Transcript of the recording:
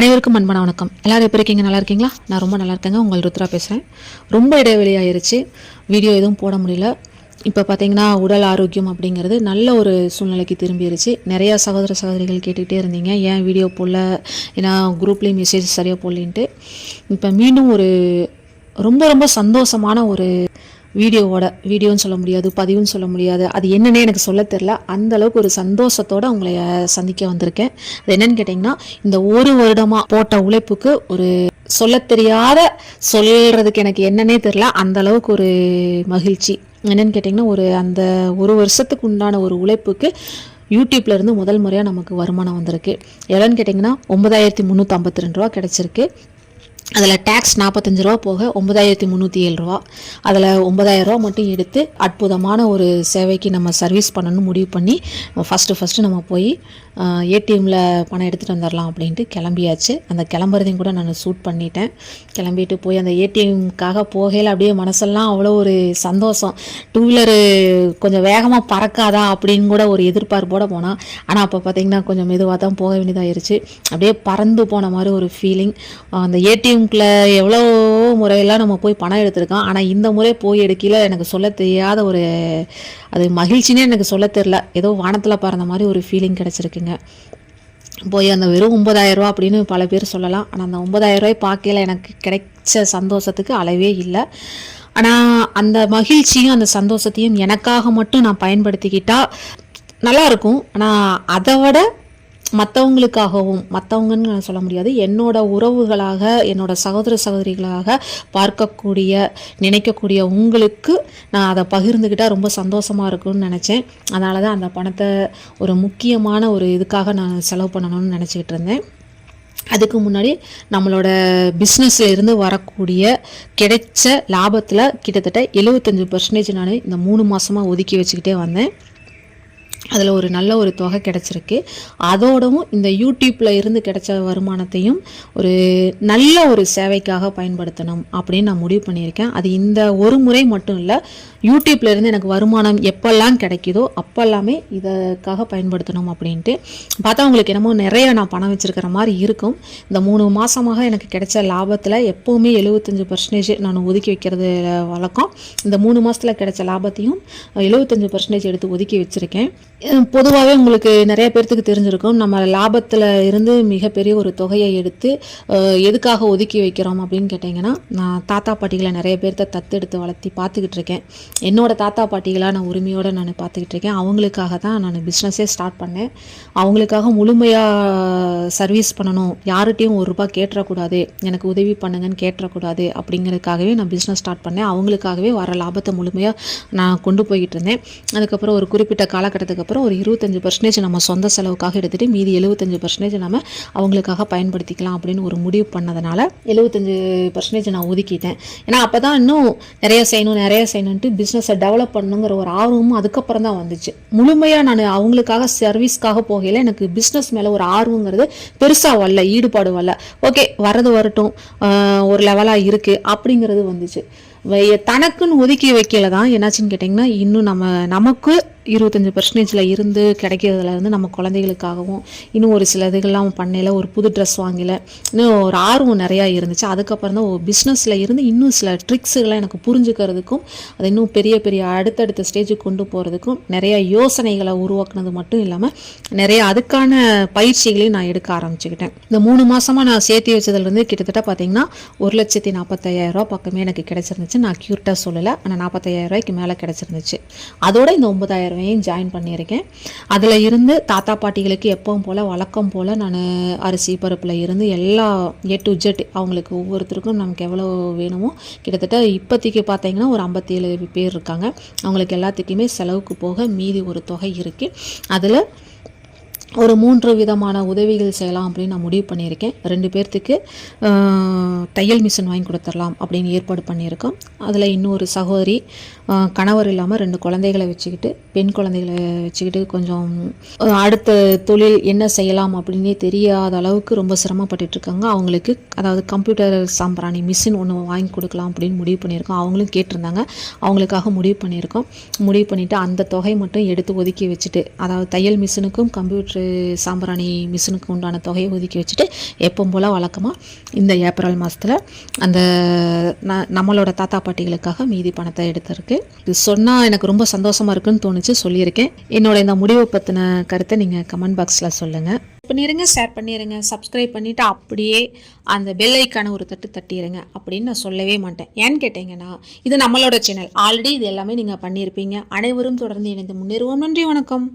அனைவருக்கும் அன்பான வணக்கம். எல்லாரும் எப்படி இருக்கீங்க? நல்லா இருக்கீங்களா? நான் ரொம்ப நல்லா இருக்கேங்க. உங்கள் ருத்ரா பேசுகிறேன் ரொம்ப இடைவெளி ஆயிடுச்சு வீடியோ எதுவும் போட முடியல. இப்போ பார்த்தீங்கன்னா உடல் ஆரோக்கியம் அப்படிங்கிறது நல்ல ஒரு சூழ்நிலைக்கு திரும்பிடுச்சு நிறையா சகோதர சகோதரிகள் கேட்டுக்கிட்டே இருந்தீங்க. ஏன் வீடியோ போடல? ஏன்னா குரூப்லேயும் மெசேஜ் சரியாக போடலின்ட்டு. இப்போ மீண்டும் ஒரு ரொம்ப ரொம்ப சந்தோஷமான ஒரு வீடியோவோட வீடியோன்னு சொல்ல முடியாது பதிவுன்னு சொல்ல முடியாது. அது என்னன்னே எனக்கு சொல்ல தெரில அந்த அளவுக்கு ஒரு சந்தோஷத்தோட உங்களை சந்திக்க வந்திருக்கேன். அது என்னன்னு கேட்டிங்கன்னா இந்த ஒரு வருடமா போட்ட உழைப்புக்கு ஒரு சொல்ல தெரியாத சொல்றதுக்கு எனக்கு என்னன்னே தெரில அந்த அளவுக்கு ஒரு மகிழ்ச்சி. என்னன்னு கேட்டிங்கன்னா ஒரு அந்த ஒரு வருஷத்துக்கு உண்டான ஒரு உழைப்புக்கு யூடியூப்ல இருந்து முதல் முறையாக நமக்கு வருமானம் வந்திருக்கு. எவ்வளோன்னு கேட்டிங்கன்னா ஒன்பதாயிரத்தி முந்நூற்றி ஐம்பத்தி ரெண்டு ரூபா கிடச்சிருக்கு. அதில் டேக்ஸ் நாற்பத்தஞ்சு ரூபா போக ஒன்பதாயிரத்தி முந்நூற்றி ஏழு ரூபா. அதில் ஒன்பதாயிரம் ரூபா மட்டும் எடுத்து அற்புதமான ஒரு சேவைக்கு நம்ம சர்வீஸ் பண்ணணும்னு முடிவு பண்ணி ஃபஸ்ட்டு ஃபஸ்ட்டு நம்ம போய் ஏடிஎம்மில் பணம் எடுத்துகிட்டு வந்துடலாம் அப்படின்ட்டு கிளம்பியாச்சு. அந்த கிளம்புறதையும் கூட நான் சூட் பண்ணிட்டேன். கிளம்பிட்டு போய் அந்த ஏடிஎம்க்காக போகையில் அப்படியே மனசெல்லாம் அவ்வளோ ஒரு சந்தோஷம். டூ வீலரு கொஞ்சம் வேகமாக பறக்காதா அப்படின்னு கூட ஒரு எதிர்பார்ப்போட போனால் ஆனால் அப்போ பார்த்தீங்கன்னா கொஞ்சம் மெதுவாக தான் போக வேண்டியதாகிருச்சு அப்படியே பறந்து போன மாதிரி ஒரு ஃபீலிங் அந்த ஏடிஎம் ஏடிஎம்குள்ளே எவ்வளோ முறையெல்லாம் நம்ம போய் பணம் எடுத்திருக்கோம் ஆனால் இந்த முறை போய் எடுக்கையில் எனக்கு சொல்ல தெரியாத ஒரு அது மகிழ்ச்சினே எனக்கு சொல்ல தெரில ஏதோ வானத்தில் பறந்த மாதிரி ஒரு ஃபீலிங் கிடச்சிருக்குங்க. போய் அந்த வெறும் 9000 ரூபா அப்படின்னு பல பேர் சொல்லலாம். ஆனால் அந்த 9000 ரூபாய் எனக்கு கிடைச்ச சந்தோஷத்துக்கு அளவே இல்லை. ஆனால் அந்த மகிழ்ச்சியும் அந்த சந்தோஷத்தையும் எனக்காக மட்டும் நான் பயன்படுத்திக்கிட்டால் நல்லாயிருக்கும் ஆனால் அதை விட மற்றவங்களுக்காகவும் மற்றவங்கன்னு நான் சொல்ல முடியாது என்னோட உறவுகளாக என்னோட சகோதர சகோதரிகளாக பார்க்கக்கூடிய நினைக்கக்கூடிய உங்களுக்கு நான் அதை பகிர்ந்துக்கிட்டால் ரொம்ப சந்தோஷமாக இருக்கும்னு நினச்சேன். அதனால தான் அந்த பணத்தை ஒரு முக்கியமான ஒரு இதுக்காக நான் செலவு பண்ணணும்னு நினச்சிக்கிட்டு இருந்தேன். அதுக்கு முன்னாடி நம்மளோட பிஸ்னஸில் இருந்து வரக்கூடிய கிடைச்ச லாபத்தில் கிட்டத்தட்ட எழுபத்தஞ்சி பர்சன்டேஜ் நான் இந்த மூணு மாதமாக ஒதுக்கி வச்சுக்கிட்டே வந்தேன். அதில் ஒரு நல்ல ஒரு தொகை கிடச்சிருக்கு. அதோடவும் இந்த யூடியூப்பில் இருந்து கிடைச்ச வருமானத்தையும் ஒரு நல்ல ஒரு சேவைக்காக பயன்படுத்தணும் அப்படின்னு நான் முடிவு பண்ணியிருக்கேன். அது இந்த ஒரு முறை மட்டும் இல்லை யூடியூப்பில் இருந்து எனக்கு வருமானம் எப்பெல்லாம் கிடைக்குதோ அப்போல்லாமே இதற்காக பயன்படுத்தணும் அப்படின்ட்டு. பார்த்தா உங்களுக்கு என்னமோ நிறைய நான் பணம் வச்சிருக்கிற மாதிரி இருக்கும். இந்த மூணு மாதமாக எனக்கு கிடைச்ச லாபத்தில் எப்போவுமே எழுபத்தஞ்சு பர்சன்டேஜ் நான் ஒதுக்கி வைக்கிறது வழக்கம். இந்த மூணு மாதத்தில் கிடைச்ச லாபத்தையும் எழுபத்தஞ்சு பர்சன்டேஜ் எடுத்து ஒதுக்கி வச்சிருக்கேன். பொதுவாகவே உங்களுக்கு நிறைய பேர்த்துக்கு தெரிஞ்சிருக்கும். நம்ம லாபத்தில் இருந்து மிகப்பெரிய ஒரு தொகையை எடுத்து எதுக்காக ஒதுக்கி வைக்கிறோம் அப்படின்னு கேட்டிங்கன்னா நான் தாத்தா பாட்டிகளை நிறைய பேர்த்த தத்தெடுத்து வளர்த்தி பார்த்துக்கிட்டு இருக்கேன். என்னோட தாத்தா பாட்டிகளாக நான் உரிமையோடு நான் பார்த்துக்கிட்டு இருக்கேன். அவங்களுக்காக தான் நான் பிஸ்னஸே ஸ்டார்ட் பண்ணேன். அவங்களுக்காக முழுமையாக சர்வீஸ் பண்ணணும். யார்கிட்டையும் ஒரு ரூபாய் கேட்டுறக்கூடாது. எனக்கு உதவி பண்ணுங்கன்னு கேட்டுறக்கூடாது அப்படிங்கிறதுக்காகவே நான் பிஸ்னஸ் ஸ்டார்ட் பண்ணேன். அவங்களுக்காகவே வர லாபத்தை முழுமையாக நான் கொண்டு போய்கிட்டு இருந்தேன். அதுக்கப்புறம் ஒரு குறிப்பிட்ட காலகட்டத்துக்கு அப்புறம் ஒரு இருபத்தஞ்சி பர்சன்டேஜ் நம்ம சொந்த செலவுக்காக எடுத்துகிட்டு மீதி எழுபத்தஞ்சு பர்சன்டேஜ் நம்ம அவங்களுக்காக பயன்படுத்திக்கலாம் அப்படின்னு ஒரு முடிவு பண்ணதுனால எழுபத்தஞ்சி பர்சன்டேஜ் நான் ஒதுக்கிட்டேன். ஏன்னா அப்போ தான் இன்னும் நிறைய செய்யணும் நிறைய செய்யணுன்ட்டு பிஸ்னஸை டெவலப் பண்ணணுங்கிற ஒரு ஆர்வமும் அதுக்கப்புறம் தான் வந்துச்சு. முழுமையாக நான் அவங்களுக்காக சர்வீஸ்க்காக போகையில் எனக்கு பிஸ்னஸ் மேலே ஒரு ஆர்வங்கிறது பெருசாக வரல ஈடுபாடு வரல. ஓகே வரது வரட்டும் ஒரு லெவலாக இருக்குது அப்படிங்கிறது வந்துச்சு. தனக்குன்னு ஒதுக்கி வைக்கல தான் என்னாச்சுன்னு கேட்டிங்கன்னா இன்னும் நம்ம நமக்கு இருபத்தஞ்சி பர்சன்டேஜில் இருந்து கிடைக்கிறதுல இருந்து நம்ம குழந்தைகளுக்காகவும் இன்னும் ஒரு சில இதுகள்லாம் பண்ணல ஒரு புது ட்ரெஸ் வாங்கல. இன்னும் ஒரு ஆர்வம் நிறையா இருந்துச்சு. அதுக்கப்புறம் தான் பிஸ்னஸில் இருந்து இன்னும் சில ட்ரிக்ஸுகளை எனக்கு புரிஞ்சுக்கிறதுக்கும் அதை இன்னும் பெரிய பெரிய அடுத்தடுத்த ஸ்டேஜுக்கு கொண்டு போகிறதுக்கும் நிறையா யோசனைகளை உருவாக்குனது மட்டும் இல்லாமல் நிறைய அதுக்கான பயிற்சிகளையும் நான் எடுக்க ஆரம்பிச்சுக்கிட்டேன். இந்த மூணு மாதமாக நான் சேர்த்து வச்சதுலேருந்து கிட்டத்தட்ட பார்த்தீங்கன்னா ஒரு லட்சத்தி நாற்பத்தையாயிரரூபா பக்கமே எனக்கு கிடச்சிருந்துச்சு. நான் க்யூட்டாக சொல்லலை. ஆனால் நாற்பத்தையாயிரரூபாய்க்கு மேலே கிடச்சிருந்துச்சு. அதோட இந்த ஒன்பதாயிரம் பேரவையும் ஜாயின் பண்ணியிருக்கேன். அதில் இருந்து தாத்தா பாட்டிகளுக்கு எப்பவும் போல் வழக்கம் போல் நான் அரிசி பருப்பில் இருந்து எல்லா ஏ டு ஜெட் அவங்களுக்கு ஒவ்வொருத்தருக்கும் நமக்கு எவ்வளோ வேணுமோ கிட்டத்தட்ட இப்போதைக்கு பார்த்தீங்கன்னா ஒரு ஐம்பத்தேழு பேர் இருக்காங்க. அவங்களுக்கு எல்லாத்துக்குமே செலவுக்கு போக மீதி ஒரு தொகை இருக்குது அதில் ஒரு மூன்று விதமான உதவிகள் செய்யலாம் அப்படின்னு நான் முடிவு பண்ணியிருக்கேன். ரெண்டு பேர்த்துக்கு தையல் மிஷின் வாங்கி கொடுத்துடலாம் அப்படின்னு ஏற்பாடு பண்ணியிருக்கோம். அதில் இன்னொரு சகோதரி கணவர் இல்லாமல் ரெண்டு குழந்தைகளை வச்சுக்கிட்டு பெண் குழந்தைகளை வச்சுக்கிட்டு கொஞ்சம் அடுத்த தொழில் என்ன செய்யலாம் அப்படின்னே தெரியாத அளவுக்கு ரொம்ப சிரமப்பட்டுட்ருக்காங்க அவங்களுக்கு அதாவது கம்ப்யூட்டர் சாம்பிராணி மிஷின் ஒன்று வாங்கி கொடுக்கலாம் அப்படின்னு முடிவு பண்ணியிருக்கோம். அவங்களும் கேட்டிருந்தாங்க. அவங்களுக்காக முடிவு பண்ணியிருக்கோம். முடிவு பண்ணிவிட்டு அந்த தொகை மட்டும் எடுத்து ஒதுக்கி வச்சுட்டு அதாவது தையல் மிஷினுக்கும் கம்ப்யூட்டர் ஒரு சாம்பிராணி மிஷினுக்கு உண்டான தொகையை ஒதுக்கி வச்சுட்டு எப்பவும் போல் வழக்கமாக இந்த ஏப்ரல் மாதத்தில் அந்த ந நம்மளோட தாத்தா பாட்டிகளுக்காக மீதி பணத்தை எடுத்திருக்கு. இது சொன்னால் எனக்கு ரொம்ப சந்தோஷமாக இருக்குன்னு தோணுச்சு சொல்லியிருக்கேன். என்னோட இந்த முடிவை பற்றின கருத்தை நீங்கள் கமெண்ட் பாக்ஸில் சொல்லுங்கள் பண்ணிடுங்க ஷேர் பண்ணிடுங்க சப்ஸ்கிரைப் பண்ணிவிட்டு அப்படியே அந்த பெல் ஐக்கான ஒரு தட்டு தட்டிடுங்க அப்படின்னு நான் சொல்லவே மாட்டேன். ஏன்னு கேட்டிங்கன்னா இது நம்மளோட சேனல் ஆல்ரெடி இது எல்லாமே நீங்கள் பண்ணியிருப்பீங்க அனைவரும் தொடர்ந்து இணைந்து முன்னேறுவோம். நன்றி வணக்கம்.